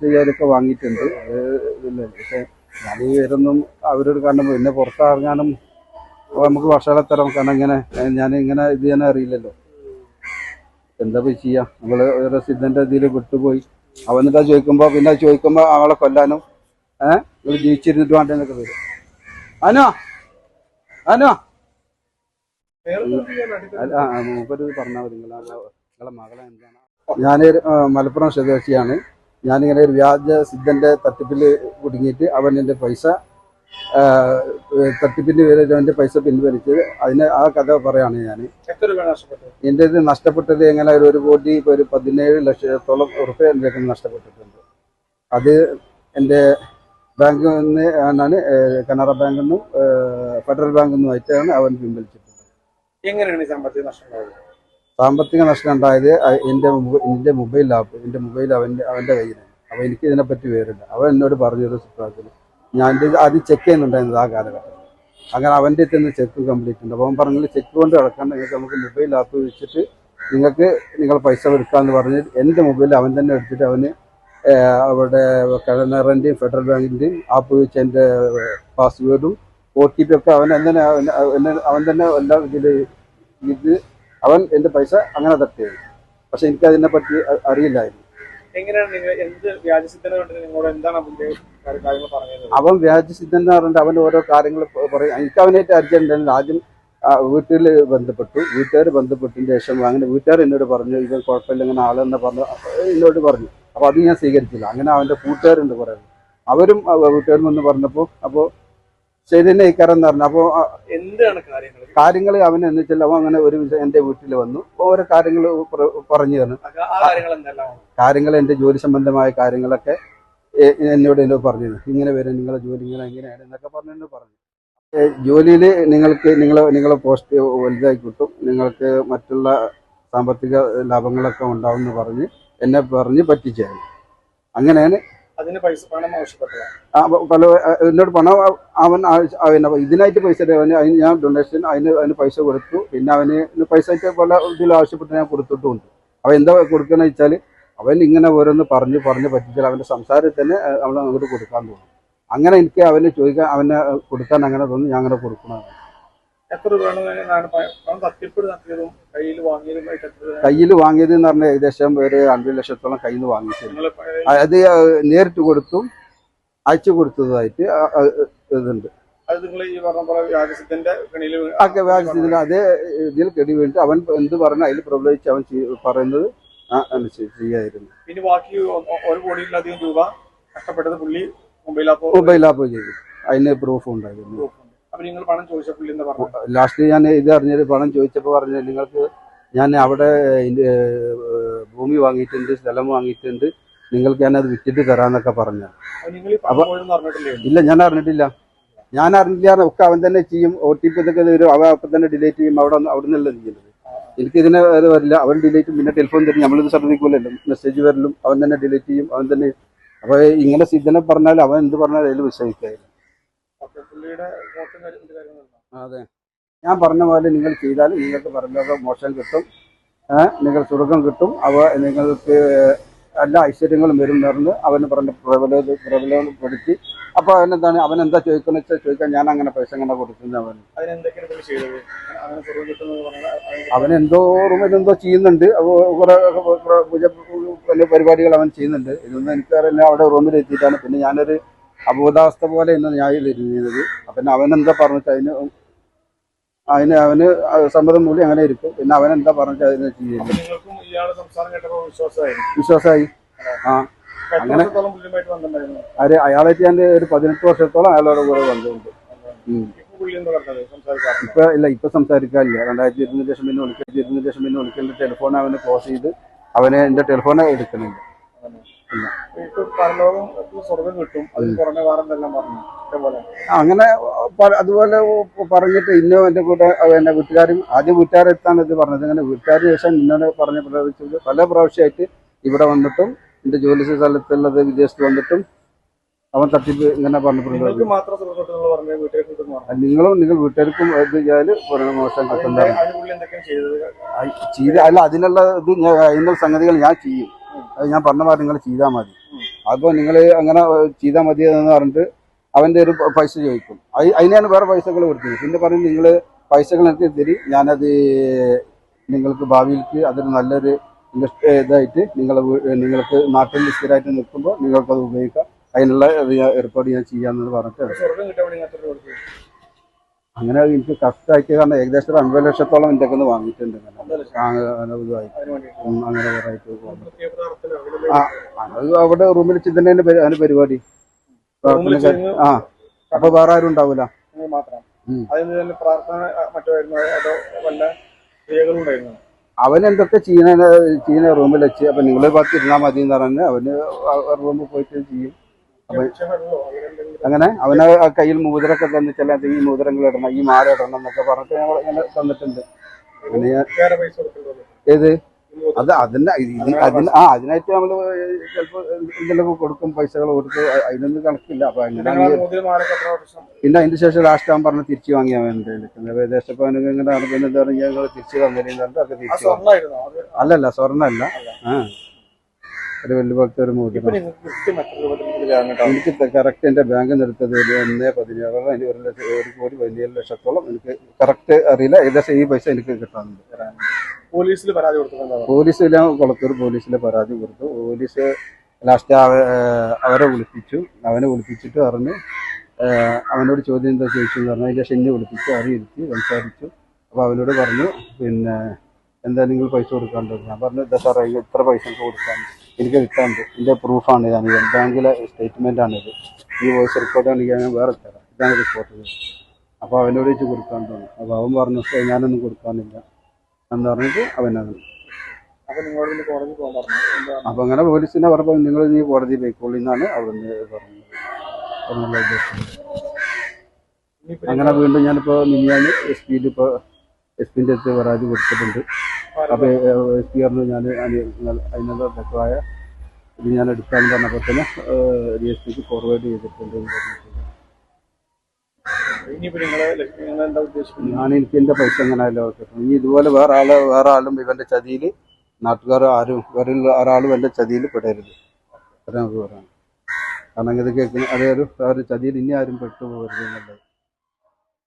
ചെയ്യാനൊക്കെ വാങ്ങിയിട്ടുണ്ട്. അത് ഇതില്ല. പക്ഷെ ഞാൻ വരുന്നും അവരോട് കാണുമ്പോൾ പിന്നെ പുറത്തിറങ്ങാനും നമുക്ക് നമുക്ക് തരം കാരണം ഇങ്ങനെ ഞാൻ ഇങ്ങനെ ഇത് ചെയ്യാൻ അറിയില്ലല്ലോ. എന്താ പോയി ചെയ്യാം? നമ്മൾ സിദ്ധന്റെ ഇതിൽ വിട്ടുപോയി. അവൻ ചോദിക്കുമ്പോൾ പിന്നെ ചോദിക്കുമ്പോൾ ചോദിക്കുമ്പോ അവളെ കൊല്ലാനും ഏഹ് നിങ്ങൾ ജീവിച്ചിരുന്നിട്ട് വേണ്ടെന്നൊക്കെ വരും. അനു? അനു? അല്ല ആ, ആ, മൂപ്പര് പറഞ്ഞാൽ മതി. നിങ്ങളെ മകളെ എന്താണ്? ഞാൻ മലപ്പുറം സ്വദേശിയാണ് ഞാനിങ്ങനെ ഒരു വ്യാജ സിദ്ധന്റെ തട്ടിപ്പിൽ കുടുങ്ങിയിട്ട് അവൻ എന്റെ പൈസ തട്ടിപ്പിന്റെ തട്ടിപ്പിന്റെ പേരിൽ അവന്റെ പൈസ പിൻവലിച്ച് അതിന് ആ കഥ പറയാണ് ഞാൻ എന്റെ എന്റെ ഇത് നഷ്ടപ്പെട്ടത് എങ്ങനെ ഒരു ഒരു കോടി ഒരു പതിനേഴ് ലക്ഷത്തോളം ഉറുപ്പ്യ എന്റെ നഷ്ടപ്പെട്ടിട്ടുണ്ട്. അത് എന്റെ ബാങ്കിൽ നിന്ന് ആണ് കനറ ബാങ്കിൽ നിന്നും ഫെഡറൽ ബാങ്കിൽ നിന്നുമായിട്ടാണ് അവൻ പിൻവലിച്ചിട്ടുള്ളത്. എങ്ങനെയാണ് ഈ സാമ്പത്തിക നഷ്ടം ഉണ്ടായത്? സാമ്പത്തിക നഷ്ടം ഉണ്ടായത് എന്റെ എന്റെ മൊബൈൽ ആപ്പ് എന്റെ മൊബൈൽ അവന്റെ അവന്റെ കയ്യിൽ അപ്പോൾ എനിക്ക് ഇതിനെപ്പറ്റി വിവരമില്ല. അവൻ എന്നോട് പറഞ്ഞൊരു സിപ്രാത്തിൽ ഞാൻ എന്റെ ആദ്യം ചെക്ക് ചെയ്യുന്നുണ്ടായിരുന്നത് ആ കാലഘട്ടത്തിൽ. അങ്ങനെ അവന്റെ അടുത്ത് ചെക്ക് കംപ്ലീറ്റ് ഉണ്ട്. അപ്പോൾ അവൻ പറഞ്ഞു ചെക്ക് കൊണ്ട് കിടക്കാൻ നിങ്ങൾക്ക് നമുക്ക് മൊബൈൽ ആപ്പ് വെച്ചിട്ട് നിങ്ങൾക്ക് നിങ്ങൾ പൈസ എടുക്കാമെന്ന് പറഞ്ഞ് എന്റെ മൊബൈൽ അവൻ തന്നെ എടുത്തിട്ട് അവന് അവിടെ കനറന്റെയും ഫെഡറൽ ബാങ്കിന്റെയും ആപ്പ് വെച്ച് എന്റെ പാസ്വേഡും ഒ ടി പി ഒക്കെ അവൻ തന്നെ അവൻ തന്നെ എല്ലാം ഇതിൽ ഇത് അവൻ എന്റെ പൈസ അങ്ങനെ തട്ടി. പക്ഷെ എനിക്ക് അതിനെ പറ്റി അറിയില്ലായിരുന്നു. അവൻ വ്യാജസിദ്ധൻ എന്ന് പറഞ്ഞിട്ട് അവൻ ഓരോ കാര്യങ്ങൾ പറയും. എനിക്ക് അവനായിട്ട് അർജന്റ് ആദ്യം വീട്ടിൽ ബന്ധപ്പെട്ടു. വീട്ടുകാർ ബന്ധപ്പെട്ടതിന് ശേഷം അങ്ങനെ വീട്ടുകാർ എന്നോട് പറഞ്ഞു ഇവൻ കുഴപ്പമില്ല ഇങ്ങനെ ആളെന്ന് പറഞ്ഞു. എന്നോട് പറഞ്ഞു. അപ്പോൾ അത് ഞാൻ സ്വീകരിച്ചില്ല. അങ്ങനെ അവന്റെ കൂട്ടുകാരുണ്ട് കുറേ അവരും അവ- വീട്ടുകാരും വന്ന് പറഞ്ഞപ്പോൾ അപ്പോൾ ശരി തന്നെ ഇക്കാരെന്ന് പറഞ്ഞു. അപ്പോൾ എന്താണ് കാര്യങ്ങൾ കാര്യങ്ങൾ അവൻ എന്ന് വെച്ചാൽ അവൻ അങ്ങനെ ഒരു എന്റെ വീട്ടിൽ വന്നു. ഓരോ കാര്യങ്ങൾ പറഞ്ഞു തന്നു. കാര്യങ്ങൾ എന്റെ ജോലി സംബന്ധമായ കാര്യങ്ങളൊക്കെ എന്നോട് എന്നോട് പറഞ്ഞു ഇങ്ങനെ വരും നിങ്ങളെ ജോലി ഇങ്ങനെ എങ്ങനെയാണ് എന്നൊക്കെ പറഞ്ഞു. പറഞ്ഞു ജോലിയിൽ നിങ്ങൾക്ക് നിങ്ങൾ നിങ്ങളെ പോസ്റ്റ് വലുതായി കിട്ടും. നിങ്ങൾക്ക് മറ്റുള്ള സാമ്പത്തിക ലാഭങ്ങളൊക്കെ ഉണ്ടാവും എന്ന് പറഞ്ഞ് എന്നെ പറഞ്ഞ് പറ്റിച്ചായിരുന്നു അങ്ങനെയാണ് അതിന് പൈസ പണം ആവശ്യപ്പെട്ടതാണ്. എന്നോട് പണം അവ- അവൻ പിന്നെ ഇതിനായിട്ട് പൈസ അവന് അതിന് ഞാൻ ഡൊണേഷൻ അതിന് അതിന് പൈസ കൊടുത്തു. പിന്നെ അവന് പൈസ പല ഇതിൽ ആവശ്യപ്പെട്ട് ഞാൻ കൊടുത്തിട്ടുമുണ്ട് അവൻ എന്താ കൊടുക്കണമെന്ന് വെച്ചാൽ അവൻ ഇങ്ങനെ ഓരോന്ന് പറഞ്ഞ് പറഞ്ഞ് പറ്റിച്ചാൽ അവന്റെ സംസാരത്തിൽ തന്നെ നമ്മൾ അങ്ങോട്ട് കൊടുക്കാൻ തോന്നും. അങ്ങനെ എനിക്ക് അവന് ചോദിക്കാൻ അവനെ കൊടുക്കാൻ അങ്ങനെ തോന്നി ഞാൻ അങ്ങനെ കൊടുക്കണം എത്ര രൂപയാണ് പണം തട്ടിപ്പ് നടത്തിയതും കയ്യിൽ വാങ്ങിയതും ആയിട്ട് എത്ര രൂപ? കയ്യിൽ വാങ്ങിയത് എന്ന് പറഞ്ഞാൽ ഏകദേശം ഒരു അൻപത് ലക്ഷത്തോളം കയ്യിൽ നിന്ന് വാങ്ങിച്ചിരുന്നു അത് നേരിട്ട് കൊടുത്തും അയച്ചു കൊടുത്തതായിട്ട് ഇതുണ്ട്. അത് ഇതിൽ കെടി വീണിട്ട് അവൻ എന്ത് പറഞ്ഞു അതിൽ പ്രബലിച്ച് അവൻ പറയുന്നത് ചെയ്യായിരുന്നു. പിന്നെ ബാക്കി ഒരു കോടിയിലധികം രൂപ നഷ്ടപ്പെട്ടത് പുള്ളി മൊബൈൽ ആപ്പ് മൊബൈൽ ആപ്പ് ചെയ്തു. അതിന് പ്രൂഫ് ഉണ്ടായിരുന്നു. ലാസ്റ്റ് ഞാൻ ഇത് അറിഞ്ഞത് പണം ചോദിച്ചപ്പോൾ പറഞ്ഞത് നിങ്ങൾക്ക് ഞാൻ അവിടെ ഭൂമി വാങ്ങിയിട്ടുണ്ട് സ്ഥലം വാങ്ങിയിട്ടുണ്ട് നിങ്ങൾക്ക് ഞാൻ അത് വിറ്റിട്ട് തരാന്നൊക്കെ പറഞ്ഞു അപ്പൊ ഇല്ല ഞാൻ അറിഞ്ഞിട്ടില്ല. ഞാൻ അറിഞ്ഞില്ല ഒക്കെ അവൻ തന്നെ ചെയ്യും ഒ ടി പി ഇതൊക്കെ വരും അവൻ അപ്പം തന്നെ ഡിലേറ്റ് ചെയ്യും അവിടെ അവിടെ നിന്നല്ല ചെയ്യുന്നത് എനിക്ക് ഇതിനെ അത് വരില്ല അവൻ ഡിലേറ്റ് പിന്നെ ടെലിഫോൺ തരും നമ്മളിത് ശ്രദ്ധിക്കൂലല്ലോ മെസ്സേജ് വരലും അവൻ തന്നെ ഡിലേറ്റ് ചെയ്യും അവൻ തന്നെ. അപ്പോൾ ഇങ്ങനെ സിദ്ധനെ പറഞ്ഞാൽ അവൻ എന്ത് പറഞ്ഞാലും അതിൽ വിശ്വസിക്കായിരുന്നു അതെ. ഞാൻ പറഞ്ഞ പോലെ നിങ്ങൾ ചെയ്താൽ നിങ്ങൾക്ക് പരലോക മോശം കിട്ടും. നിങ്ങൾ സ്വർഗം കിട്ടും. അവ നിങ്ങൾക്ക് എല്ലാ ഐശ്വര്യങ്ങളും വരും നിറഞ്ഞ് അവന് പറഞ്ഞ പ്രബല പ്രബലപ്പെടുത്തി. അപ്പൊ അവനെന്താണ് അവൻ എന്താ ചോദിക്കുന്ന വെച്ചാൽ ചോദിക്കാൻ ഞാൻ അങ്ങനെ പൈസ അങ്ങനെ കൊടുക്കുന്ന അവൻ അതിനെന്തൊക്കെയാണ് പുള്ളി ചെയ്തത്? അങ്ങനെ കുറവ് കിട്ടുന്നത് പറഞ്ഞാൽ അവൻ എന്തോ റൂമിൽ എന്തോ ചെയ്യുന്നുണ്ട് കുറെ വലിയ പരിപാടികൾ അവൻ ചെയ്യുന്നുണ്ട്. ഇതൊന്നും എനിക്കറിയില്ല. അവിടെ റൂമിൽ എത്തിയിട്ടാണ് പിന്നെ ഞാനൊരു അബോധാവസ്ഥ പോലെ ഇന്ന് ഞാനിരുന്നത് അപ്പൊ പിന്നെ അവൻ എന്താ പറഞ്ഞിട്ട് അതിന് അതിന് അവന് സമ്മതം മൂലം അങ്ങനെ ഇരിക്കും. പിന്നെ അവൻ എന്താ പറഞ്ഞിട്ട് അതിന് ചെയ്യുന്നു ഇയാളെ സംസാരം കേട്ടപ്പോൾ വിശ്വാസമായി. ആ. അങ്ങനെ- അത് ആര്? അയാളായിട്ട് ഞാൻ ഒരു പതിനെട്ട് വർഷത്തോളം അയാളോട് കൂടെ ബന്ധമുണ്ട്. ഉം. ഇപ്പൊ ഇല്ല ഇപ്പൊ സംസാരിക്കാനില്ല രണ്ടായിരത്തി ഇരുപതിന് ശേഷം പിന്നെ വിളിക്കാൻ ഇരുപതിന് ശേഷം പിന്നെ വിളിക്കേണ്ട ടെലിഫോൺ അവന് ക്ലോസ് ചെയ്ത് അവനെ എന്റെ ടെലിഫോൺ എടുക്കുന്നില്ല ഇപ്പൊ പരലോകം സ്വർഗം കിട്ടും? അതിൽ പുറമെ വേറെ എന്തെല്ലാം പറഞ്ഞു ഇതേപോലെ. അങ്ങനെ അതുപോലെ പറഞ്ഞിട്ട് ഇന്നോ എന്റെ കൂടെ എന്റെ വീട്ടുകാരും ആദ്യം വീട്ടുകാരെത്താണ് ഇത് പറഞ്ഞത്. അങ്ങനെ വീട്ടുകാർ ശേഷം ഇന്നോട് പറഞ്ഞ പ്രവർത്തിച്ചത് പല പ്രാവശ്യമായിട്ട് ഇവിടെ വന്നിട്ടും എന്റെ ജോലി സ്ഥലത്തുള്ളത് വിദേശത്ത് വന്നിട്ടും അവൻ തട്ടിപ്പ് ഇങ്ങനെ പറഞ്ഞിട്ടുണ്ട് പറഞ്ഞ നിങ്ങളും നിങ്ങൾ വീട്ടുകാർക്കും ഇത് ചെയ്യാൻ മോശം കിട്ടുന്ന അതിന്റെ അതിന് പുള്ളി എന്തൊക്കെയാണ് ചെയ്തത്? ചെയ്ത് അല്ല അതിനുള്ള ഇത് അതിനുള്ള സംഗതികൾ ഞാൻ ചെയ്യും. അത് ഞാൻ പറഞ്ഞ മാതിരി നിങ്ങൾ ചെയ്താൽ മതി. അപ്പോൾ നിങ്ങൾ അങ്ങനെ ചെയ്താൽ മതി എന്ന് പറഞ്ഞിട്ട് അവന്റെ ഒരു പൈസ ചോദിക്കും. അതിനെയാണ് അതിനാണ് വേറെ പൈസകൾ കൊടുത്തത്. പിന്നെ പറഞ്ഞു നിങ്ങൾ പൈസകൾ എനിക്ക് തരി ഞാനത് നിങ്ങൾക്ക് ഭാവിയിലേക്ക് അതൊരു നല്ലൊരു ഇൻവെസ്റ്റ് ഇതായിട്ട് നിങ്ങൾ നിങ്ങൾക്ക് നാട്ടിൽ സ്ഥിരമായിട്ട് നിൽക്കുമ്പോൾ നിങ്ങൾക്കത് ഉപയോഗിക്കാം. അതിനുള്ള ഏർപ്പാട് ഞാൻ ചെയ്യാമെന്ന് പറഞ്ഞിട്ട് സ്വർഗം കിട്ടാൻ വേണ്ടി ഇങ്ങനത്തെ ഒരു കൊടുത്തു അങ്ങനെ എനിക്ക് കറക്റ്റായിട്ട് കാരണം ഏകദേശം ഒരു അൻപത് ലക്ഷത്തോളം എന്റെ ഒക്കെ വാങ്ങിയിട്ടുണ്ട്. അങ്ങനെ. ആ, അത് അവിടെ റൂമിൽ ചിന്തന അതിന് പരിപാടി. ആ അപ്പൊ വേറെ ആരും ഉണ്ടാവൂല. അവൻ എന്തൊക്കെ ചീന ചീന റൂമിൽ വെച്ച് അപ്പൊ നിങ്ങൾ ഭാഗത്ത് ഇരുന്നാൽ മതി എന്ന് പറഞ്ഞ് അവന് റൂമിൽ പോയിട്ട് ചെയ്യും. അപ്പൊ അങ്ങനെ അവന് ആ കയ്യിൽ മോതിരൊക്കെ തന്നിട്ടല്ല ഈ മോതിരങ്ങൾ ഇടണം ഈ മാല ഇടണം എന്നൊക്കെ പറഞ്ഞിട്ട് ഞങ്ങൾ ഇങ്ങനെ തന്നിട്ടുണ്ട്. അങ്ങനെ ഏത്? അത് അതിന് അതിന് ആ അതിനായിട്ട് നമ്മൾ ചിലപ്പോൾ എന്തെങ്കിലുമൊക്കെ കൊടുക്കും പൈസകൾ കൊടുത്ത് അതിനൊന്നും കണക്കില്ല. അപ്പൊ അങ്ങനെ പിന്നെ അതിന് ശേഷം ലാസ്റ്റ് ആകുമ്പോൾ പറഞ്ഞ് തിരിച്ചു വാങ്ങിയാൽ വേണ്ടി ഏകദേശം ഇപ്പൊ അവനക്ക് ഇങ്ങനെ നടക്കുന്ന എന്താ പറയുക ഞങ്ങൾ തിരിച്ചു തന്നില്ല അല്ലല്ല സ്വർണല്ല ആ. ഒരു വലിയ ഭക്തി ഒരു വാങ്ങട്ടോ എനിക്ക് കറക്റ്റ് എന്റെ ബാങ്കിൽ നിന്ന് എടുത്തത് ഒരു ഒന്ന് പതിനേഴോ അതിന് ഒരു ലക്ഷം ഒരു കോടി പതിനേഴ് ലക്ഷത്തോളം എനിക്ക് കറക്റ്റ് അറിയില്ല. ഏകദേശം ഈ പൈസ എനിക്ക് കിട്ടാനുണ്ട് പോലീസിൽ പരാതി കൊടുത്തിട്ടുണ്ടോ പോലീസിലെ കൊളത്തൂർ പോലീസിൽ പരാതി കൊടുത്തു. പോലീസ് ലാസ്റ്റ് അവരെ വിളിപ്പിച്ചു. അവനെ വിളിപ്പിച്ചിട്ട് പറഞ്ഞു അവനോട് ചോദ്യം എന്താ ചോദിച്ചു എന്ന് പറഞ്ഞു അതിന്റെ ഷെന്നെ വിളിപ്പിച്ചു അറിയിരുത്തി സംസാരിച്ചു. അപ്പോൾ അവനോട് പറഞ്ഞു പിന്നെ എന്താ നിങ്ങൾ പൈസ കൊടുക്കാണ്ടത്? ഞാൻ പറഞ്ഞു എന്താ സാറേ ഇത് ഇത്ര പൈസ കൊടുക്കാൻ എനിക്ക് കിട്ടാണ്ട്. എന്റെ പ്രൂഫാണ് ഞാൻ ബാങ്കിലെ സ്റ്റേറ്റ്മെന്റ് ആണിത് ഈ വോയിസ് റെക്കോർഡാണെങ്കിൽ ഞാൻ വേറെ തരാം. ഇതാണ് റിപ്പോർട്ട് അപ്പോൾ അവനോട് വെച്ച് കൊടുക്കാണ്ട് വന്നു അപ്പോൾ അവൻ പറഞ്ഞു "സർ, ഞാനൊന്നും കൊടുക്കാനില്ല. എന്ന് പറഞ്ഞിട്ട് പറഞ്ഞു എന്താ അങ്ങനെ പോലീസിനെ പറഞ്ഞപ്പോൾ നിങ്ങൾ നീ കോടതി പോയിക്കോളി എന്നാണ് അവിടുന്ന് പറഞ്ഞത്. എന്നുള്ള ഉദ്ദേശം. അങ്ങനെ വീണ്ടും ഞാനിപ്പോൾ മിനിയാന് എസ് പിയിൽ ഇപ്പോൾ എസ് പിന്റെ അടുത്ത് പരാതി കൊടുത്തിട്ടുണ്ട്. അപ്പൊ എസ് പി പറഞ്ഞു ഞാൻ അതിനുള്ള തെറ്റായ ഇത് ഞാൻ എടുക്കാൻ പറഞ്ഞപ്പോൾ തന്നെ ഡി എസ് പിക്ക് ഫോർവേഡ് ചെയ്തിട്ടുണ്ട്. ഞാൻ എനിക്ക് എന്റെ പൈസ അങ്ങനെ കിട്ടും ഇനി ഇതുപോലെ വേറെ ആൾ വേറെ ആളും ഇവന്റെ ചതിയിൽ നാട്ടുകാർ ആരും വേറെ ഒരാളും എന്റെ ചതിയിൽ പെടരുത്. അത്രയും നമുക്ക് പറയാം കാരണം ഇത് കേൾക്കുന്ന അതേ ആ ഒരു ചതിയിൽ ഇനി ആരും പെട്ടുപോകരുത് എന്നുള്ളത്.